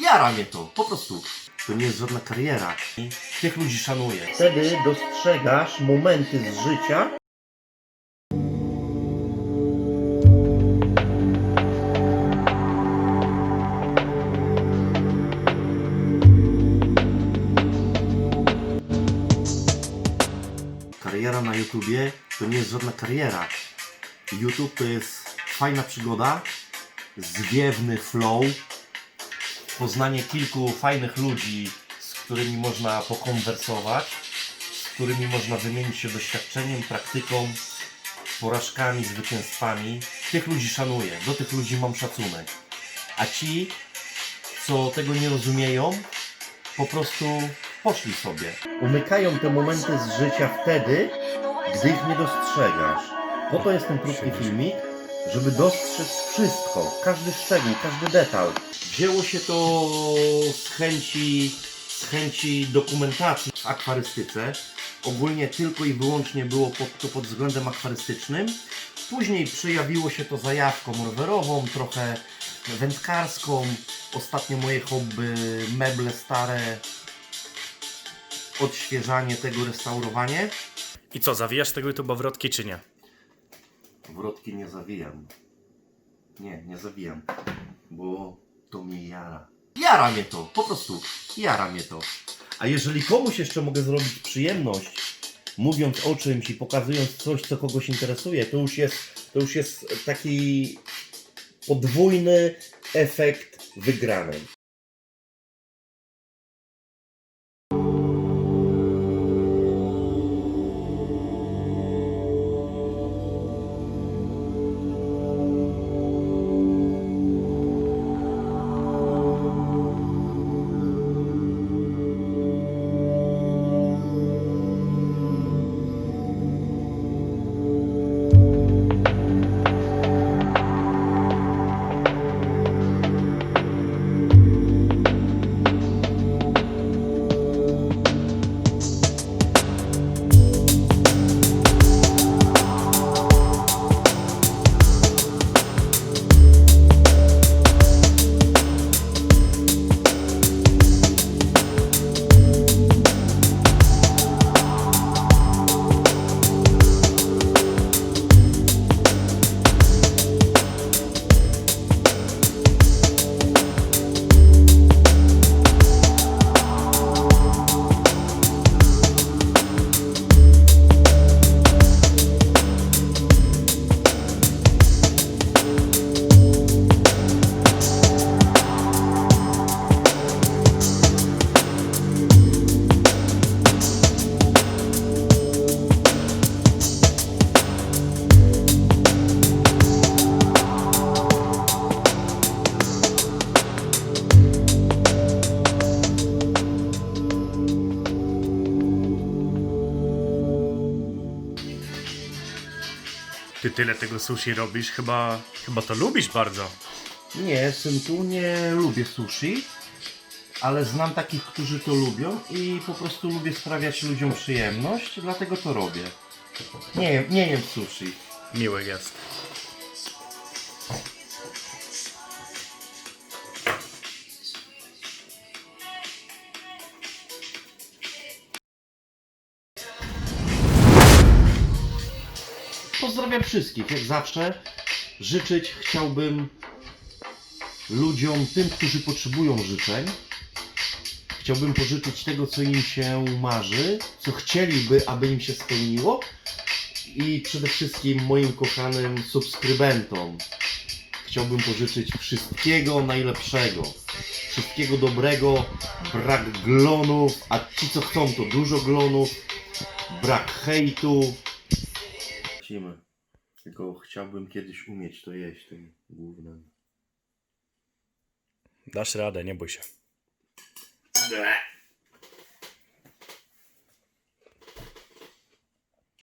Jara mnie to, po prostu. To nie jest żadna kariera. I tych ludzi szanuję. Wtedy dostrzegasz momenty z życia, Kariera na YouTubie to nie jest żadna kariera. YouTube to jest fajna przygoda, zwiewny flow, poznanie kilku fajnych ludzi, z którymi można pokonwersować, z którymi można wymienić się doświadczeniem, praktyką, porażkami, zwycięstwami. Tych ludzi szanuję, do tych ludzi mam szacunek. A ci, co tego nie rozumieją, po prostu poszli sobie. Umykają te momenty z życia wtedy, gdy ich nie dostrzegasz. Po to jest ten krótki filmik, żeby dostrzec wszystko, każdy szczegół, każdy detal. Wzięło się to z chęci, z chęci dokumentacji w akwarystyce. Ogólnie tylko i wyłącznie było pod, to pod względem akwarystycznym. Później przejawiło się to zajawką rowerową, trochę wędkarską. Ostatnio moje hobby, meble stare, odświeżanie tego, restaurowanie. I co, zawijasz tego YouTube'a wrotki czy nie? Wrotki nie zawijam. Nie, nie zawijam, bo to mnie jara. Jara mnie to, po prostu jara mnie to. A jeżeli komuś jeszcze mogę zrobić przyjemność, mówiąc o czymś i pokazując coś, co kogoś interesuje, to już jest, to już jest taki podwójny efekt wygranej. Ty tyle tego sushi robisz, chyba, chyba to lubisz bardzo. Nie, synku, nie lubię sushi, ale znam takich, którzy to lubią i po prostu lubię sprawiać ludziom przyjemność, dlatego to robię. Nie, nie jem sushi. Miły jest. Pozdrawiam wszystkich, jak zawsze. Życzyć chciałbym ludziom, tym, którzy potrzebują życzeń. Chciałbym pożyczyć tego, co im się marzy, co chcieliby, aby im się spełniło. I przede wszystkim moim kochanym subskrybentom. Chciałbym pożyczyć wszystkiego najlepszego. Wszystkiego dobrego, brak glonów, a ci co chcą to dużo glonów, brak hejtu, Lecimy. Tylko chciałbym kiedyś umieć to jeść tym głównym. Dasz radę, nie bój się. Bleh.